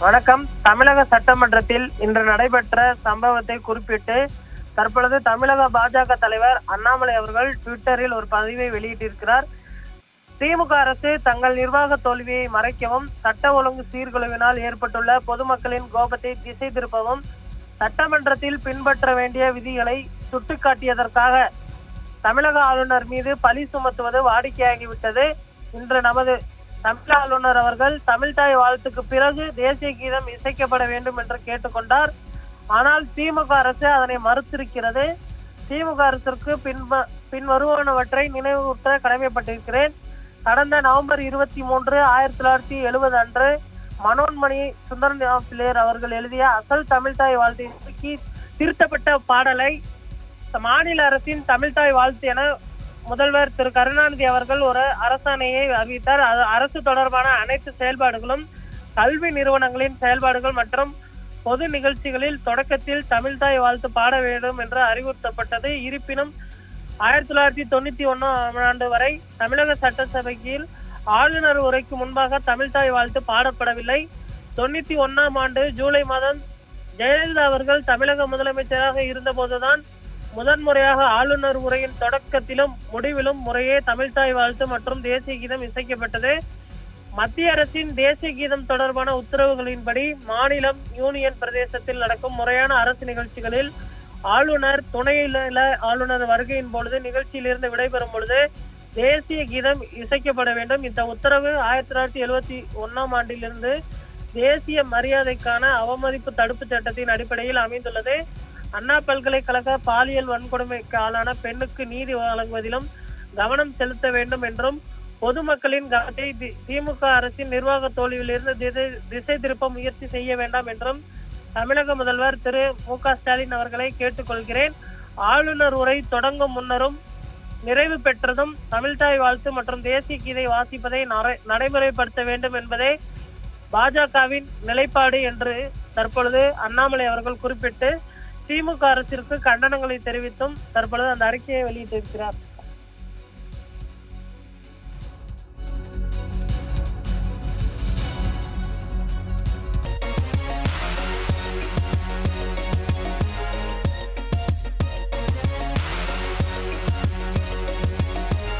வணக்கம். தமிழக சட்டமன்றத்தில் இன்று நடைபெற்ற சம்பவத்தை குறிப்பிட்டு தற்பொழுது தமிழக பாஜக தலைவர் அண்ணாமலை அவர்கள் ட்விட்டரில் ஒரு பதிவை வெளியிட்டிருக்கிறார். திமுக அரசு தங்கள் நிர்வாக தோல்வியை மறைக்கவும் சட்ட ஒழுங்கு சீர்குலைவினால் ஏற்பட்டுள்ள பொதுமக்களின் கோபத்தை திசை திருப்பவும் சட்டமன்றத்தில் பின்பற்ற வேண்டிய விதிகளை சுட்டிக்காட்டியதற்காக தமிழக ஆளுநர் மீது பழி சுமத்துவது வாடிக்கையாகிவிட்டது. இன்று நமது தமிழ் ஆளுநர் அவர்கள் தமிழ்தாய் வாழ்த்துக்கு பிறகு தேசிய கீதம் இசைக்கப்பட வேண்டும் என்று கேட்டுக்கொண்டார். ஆனால் திமுக அரசு அதனை மறுத்திருக்கிறது. திமுக அரசிற்கு பின்ப பின்வருவனவற்றை நினைவூட்ட கடமைப்பட்டிருக்கிறேன். கடந்த நவம்பர் இருபத்தி மூன்று ஆயிரத்தி தொள்ளாயிரத்தி எழுபது அன்று மனோன்மணி சுந்தரன் பிள்ளையர் அவர்கள் எழுதிய அசல் தமிழ்தாய் வாழ்த்தை திருத்தப்பட்ட பாடலை மாநில அரசின் தமிழ்தாய் வாழ்த்து என முதல்வர் திரு கருணாநிதி அவர்கள் ஒரு அரசாணையை அறிவித்தார். அது அரசு தொடர்பான அனைத்து செயல்பாடுகளும் கல்வி நிறுவனங்களின் செயல்பாடுகள் மற்றும் பொது நிகழ்ச்சிகளில் தொடக்கத்தில் தமிழ்தாய் வாழ்த்து பாட வேண்டும் என்று அறிவுறுத்தப்பட்டது. இருப்பினும் ஆயிரத்தி தொள்ளாயிரத்தி தொண்ணூத்தி ஒன்னாம் ஆண்டு வரை தமிழக சட்டசபையில் ஆளுநர் உரைக்கு முன்பாக தமிழ்தாய் வாழ்த்து பாடப்படவில்லை. தொண்ணூத்தி ஒன்னாம் ஆண்டு ஜூலை மாதம் ஜெயலலிதா அவர்கள் தமிழக முதலமைச்சராக இருந்தபோதுதான் முதன்முறையாக ஆளுநர் உரையின் தொடக்கத்திலும் முடிவிலும் முறையே தமிழ்தாய் வாழ்த்து மற்றும் தேசிய கீதம் இசைக்கப்பட்டது. மத்திய அரசின் தேசிய கீதம் தொடர்பான உத்தரவுகளின்படி மாநிலம் யூனியன் பிரதேசத்தில் நடக்கும் முறையான அரசு நிகழ்ச்சிகளில் ஆளுநர் துணைநில ஆளுநர் வருகையின் பொழுது நிகழ்ச்சியிலிருந்து விடைபெறும் பொழுது தேசிய கீதம் இசைக்கப்பட வேண்டும். இந்த உத்தரவு ஆயிரத்தி தொள்ளாயிரத்தி எழுபத்தி ஒன்னாம் ஆண்டிலிருந்து தேசிய மரியாதைக்கான அவமதிப்பு தடுப்பு சட்டத்தின் அடிப்படையில் அமைந்துள்ளது. அண்ணா பல்கலைக்கழக பாலியல் வன்கொடுமைக்கு ஆளான பெண்ணுக்கு நீதி வழங்குவதிலும் கவனம் செலுத்த வேண்டும் என்றும் பொதுமக்களின் கவனத்தை தி- திமுக அரசின் நிர்வாக தோல்வியிலிருந்து திசை திசை திருப்ப முயற்சி செய்ய வேண்டாம் என்றும் தமிழக முதல்வர் திரு மு க ஸ்டாலின் அவர்களை கேட்டுக்கொள்கிறேன். ஆளுநர் உரை தொடங்கும் முன்னரும் நிறைவு பெற்றதும் தமிழ்தாய் வாழ்த்து மற்றும் தேசிய கீதை வாசிப்பதை நடைமுறைப்படுத்த வேண்டும் என்பதே பாஜகவின் நிலைப்பாடு என்று தற்பொழுது அண்ணாமலை அவர்கள் குறிப்பிட்டு திமுக அரசிற்கு கண்டனங்களை தெரிவித்தும் தற்பொழுது அந்த அறிக்கையை வெளியிட்டிருக்கிறார்.